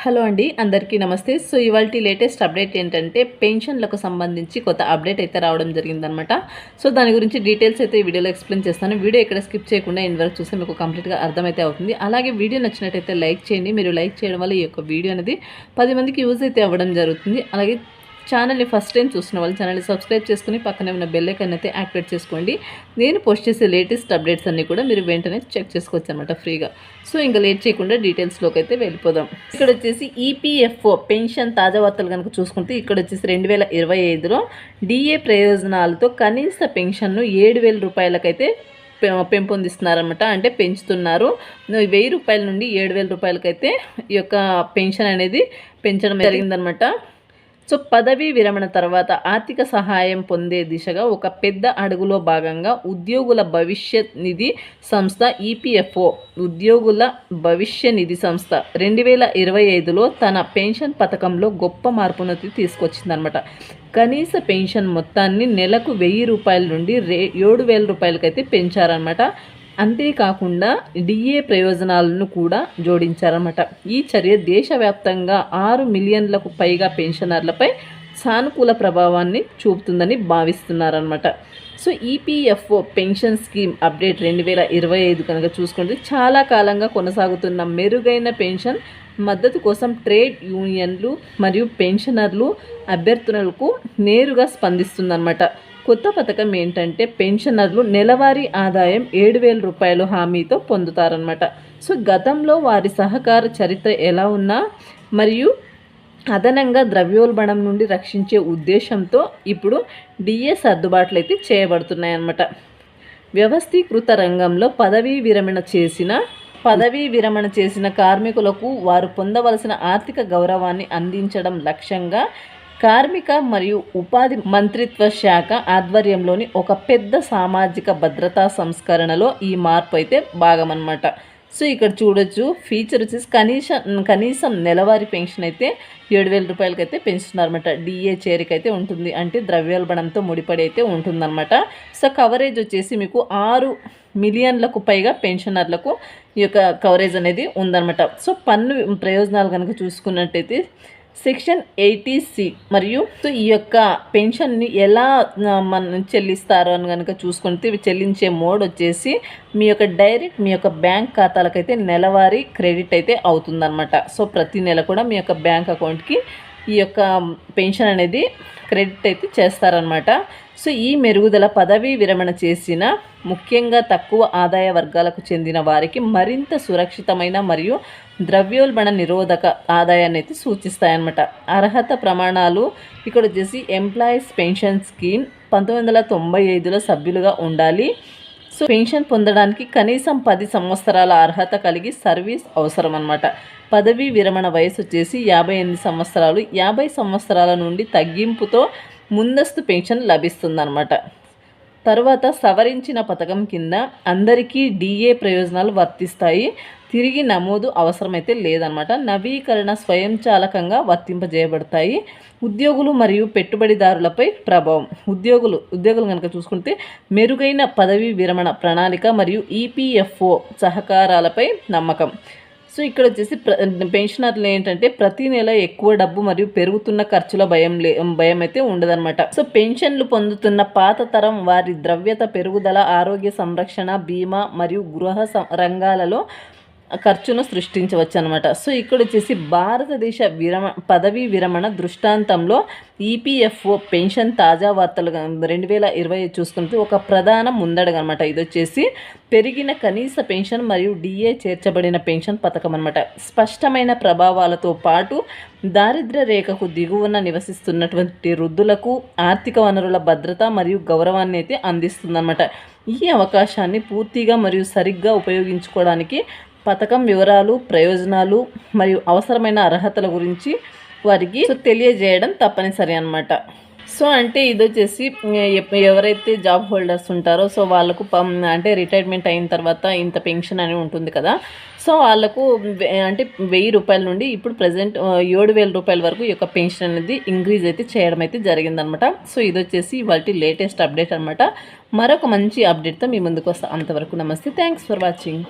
Hello అండి అందరికీ నమస్తే. సో ఇవాళ లేటెస్ట్ అప్డేట్ ఏంటంటే పెన్షన్లకు సంబంధించి కొత్త అప్డేట్ అయితే రావడం జరిగిందనమాట సో దాని గురించి డీటెయిల్స్ అయితే ఈ వీడియోలో ఎక్స్ప్లెయిన్ చేస్తాను. వీడియో ఇక్కడ స్కిప్ చేయకుండా ఇన్ వరకు చూస్తే మీకు కంప్లీట్గా అర్థమైతే అవుతుంది. అలాగే వీడియో నచ్చినట్టయితే లైక్ చేయండి. మీరు లైక్ చేయడం వల్ల ఈ యొక్క వీడియో అనేది పది మందికి యూజ్ అయితే అవ్వడం జరుగుతుంది. అలాగే ఛానల్ని ఫస్ట్ టైం చూసిన వాళ్ళు ఛానల్ని సబ్స్క్రైబ్ చేసుకుని పక్కనే ఉన్న బెల్ అయితే యాక్టివేట్ చేసుకోండి. నేను పోస్ట్ చేసే లేటెస్ట్ అప్డేట్స్ అన్నీ కూడా మీరు వెంటనే చెక్ చేసుకోవచ్చు అనమాట ఫ్రీగా సో ఇంకా లేట్ చేయకుండా డీటెయిల్స్లోకి అయితే వెళ్ళిపోదాం. ఇక్కడ వచ్చేసి ఈపీఎఫ్ఓ పెన్షన్ తాజా వార్తలు కనుక చూసుకుంటే ఇక్కడ వచ్చేసి రెండు వేల ఇరవై ఐదులో డిఏ ప్రయోజనాలతో కనీస పెన్షన్ను ఏడు వేల రూపాయలకైతే పె- పెంపొందిస్తున్నారనమాట అంటే పెంచుతున్నారు. వెయ్యి రూపాయల నుండి ఏడు వేల రూపాయలకైతే ఈ యొక్క పెన్షన్ అనేది పెంచడం జరిగిందనమాట సో పదవీ విరమణ తర్వాత ఆర్థిక సహాయం పొందే దిశగా ఒక పెద్ద అడుగులో భాగంగా ఉద్యోగుల భవిష్యత్ నిధి సంస్థ ఈపీఎఫ్ఓ ఉద్యోగుల భవిష్య నిధి సంస్థ రెండు వేల ఇరవై ఐదులో తన పెన్షన్ పథకంలో గొప్ప మార్పును తీసుకొచ్చిందనమాట కనీస పెన్షన్ మొత్తాన్ని నెలకు వెయ్యి రూపాయల నుండి రే ఏడు వేల రూపాయలకైతే పెంచారనమాట అంతేకాకుండా డిఏ ప్రయోజనాలను కూడా జోడించారన్నమాట. ఈ చర్య దేశవ్యాప్తంగా ఆరు మిలియన్లకు పైగా పెన్షనర్లపై సానుకూల ప్రభావాన్ని చూపుతుందని భావిస్తున్నారనమాట so EPFO pension scheme update రెండు వేల ఇరవై ఐదు కనుక చూసుకుంటే చాలా కాలంగా కొనసాగుతున్న మెరుగైన పెన్షన్ మద్దతు కోసం ట్రేడ్ యూనియన్లు మరియు పెన్షనర్లు అభ్యర్థులకు నేరుగా స్పందిస్తుందన్నమాట. కొత్త పథకం ఏంటంటే పెన్షనర్లు నెలవారీ ఆదాయం ఏడు వేల రూపాయలు హామీతో పొందుతారనమాట సో గతంలో వారి సహకార చరిత్ర ఎలా ఉన్నా మరియు అదనంగా ద్రవ్యోల్బణం నుండి రక్షించే ఉద్దేశంతో ఇప్పుడు డిఏ సర్దుబాట్లు అయితే చేయబడుతున్నాయి అన్నమాట వ్యవస్థీకృత రంగంలో పదవీ విరమణ చేసిన పదవీ విరమణ చేసిన కార్మికులకు వారు పొందవలసిన ఆర్థిక గౌరవాన్ని అందించడం లక్ష్యంగా కార్మిక మరియు ఉపాధి మంత్రిత్వ శాఖ ఆధ్వర్యంలోని ఒక పెద్ద సామాజిక భద్రతా సంస్కరణలో ఈ మార్పు అయితే భాగమన్నమాట. సో ఇక్కడ చూడొచ్చు ఫీచర్ వచ్చేసి కనీసం కనీసం నెలవారీ పెన్షన్ అయితే ఏడు వేల రూపాయలకి అయితే పెంచుతున్నారన్నమాట. డిఏ చేరిక అయితే ఉంటుంది. అంటే ద్రవ్యోల్బణంతో ముడిపడి అయితే ఉంటుందన్నమాట. సో కవరేజ్ వచ్చేసి మీకు ఆరు మిలియన్లకు పైగా పెన్షనర్లకు ఈ యొక్క కవరేజ్ అనేది ఉందన్నమాట. సో పన్ను ప్రయోజనాలు కనుక చూసుకున్నట్టయితే సెక్షన్ ఎయిటీ సి మరియు సో ఈ యొక్క పెన్షన్ని ఎలా మనం మన చెల్లిస్తారు అని కనుక చూసుకుంటే ఇవి చెల్లించే మోడ్ వచ్చేసి మీ యొక్క డైరెక్ట్ మీ యొక్క బ్యాంక్ ఖాతాలకైతే నెలవారీ క్రెడిట్ అయితే అవుతుందన్నమాట. సో ప్రతి నెల కూడా మీ యొక్క బ్యాంక్ అకౌంట్కి ఈ యొక్క పెన్షన్ అనేది క్రెడిట్ అయితే చేస్తారనమాట సో ఈ మెరుగుదల పదవీ విరమణ చేసిన ముఖ్యంగా తక్కువ ఆదాయ వర్గాలకు చెందిన వారికి మరింత సురక్షితమైన మరియు ద్రవ్యోల్బణ నిరోధక ఆదాయాన్ని అయితే సూచిస్తాయన్నమాట. అర్హత ప్రమాణాలు ఇక్కడ వచ్చేసి ఎంప్లాయీస్ పెన్షన్ స్కీమ్ పంతొమ్మిది వందల తొంభై ఐదులో సభ్యులుగా ఉండాలి. సో పెన్షన్ పొందడానికి కనీసం పది సంవత్సరాల అర్హత కలిగి సర్వీస్ అవసరం అనమాట పదవీ విరమణ వయసు వచ్చేసి యాభై ఎనిమిది సంవత్సరాలు. యాభై సంవత్సరాల నుండి తగ్గింపుతో ముందస్తు పెన్షన్ లభిస్తుందన్నమాట. తర్వాత సవరించిన పథకం కింద అందరికీ డిఏ ప్రయోజనాలు వర్తిస్తాయి. తిరిగి నమోదు అవసరమైతే లేదనమాట నవీకరణ స్వయంచాలకంగా వర్తింపజేయబడతాయి. ఉద్యోగులు మరియు పెట్టుబడిదారులపై ప్రభావం. ఉద్యోగులు ఉద్యోగులు కనుక చూసుకుంటే మెరుగైన పదవీ విరమణ ప్రణాళిక మరియు ఈపీఎఫ్ఓ సహకారాలపై నమ్మకం. సో ఇక్కడ వచ్చేసి పెన్షనర్లు ఏంటంటే ప్రతి నెల ఎక్కువ డబ్బు మరియు పెరుగుతున్న ఖర్చుల భయం లే భయం అయితే ఉండదన్నమాట. సో పెన్షన్లు పొందుతున్న పాత తరం వారి ద్రవ్యత పెరుగుదల ఆరోగ్య సంరక్షణ బీమా మరియు గృహ రంగాలలో ఖర్చును సృష్టించవచ్చు అనమాట సో ఇక్కడ వచ్చేసి భారతదేశ విరమ పదవీ విరమణ దృష్టాంతంలో ఈపీఎఫ్ఓ పెన్షన్ తాజా వార్తలు రెండు వేల ఇరవై చూసుకుంటే ఒక ప్రధాన ముందడగ అనమాట ఇది వచ్చేసి పెరిగిన కనీస పెన్షన్ మరియు డిఏ చేర్చబడిన పెన్షన్ పథకం అనమాట స్పష్టమైన ప్రభావాలతో పాటు దారిద్ర రేఖకు దిగువన నివసిస్తున్నటువంటి వృద్ధులకు ఆర్థిక వనరుల భద్రత మరియు గౌరవాన్ని అయితే అందిస్తుందన్నమాట. ఈ అవకాశాన్ని పూర్తిగా మరియు సరిగ్గా ఉపయోగించుకోవడానికి పథకం వివరాలు ప్రయోజనాలు మరియు అవసరమైన అర్హతల గురించి వారికి తెలియజేయడం తప్పనిసరి అన్నమాట. సో అంటే ఇది వచ్చేసి ఎప్- ఎవరైతే జాబ్ హోల్డర్స్ ఉంటారో సో వాళ్ళకు పం- అంటే రిటైర్మెంట్ అయిన తర్వాత ఇంత పెన్షన్ అని ఉంటుంది కదా సో వాళ్ళకు అంటే వెయ్యి రూపాయల నుండి ఇప్పుడు ప్రజెంట్ ఏడు వేల రూపాయల వరకు యొక్క పెన్షన్ అనేది ఇంక్రీజ్ అయితే చేయడం అయితే జరిగిందనమాట సో ఇది వచ్చేసి వాటి లేటెస్ట్ అప్డేట్ అనమాట మరొక మంచి అప్డేట్తో మీ ముందుకు వస్తాం అంతవరకు నమస్తే. Thanks for watching.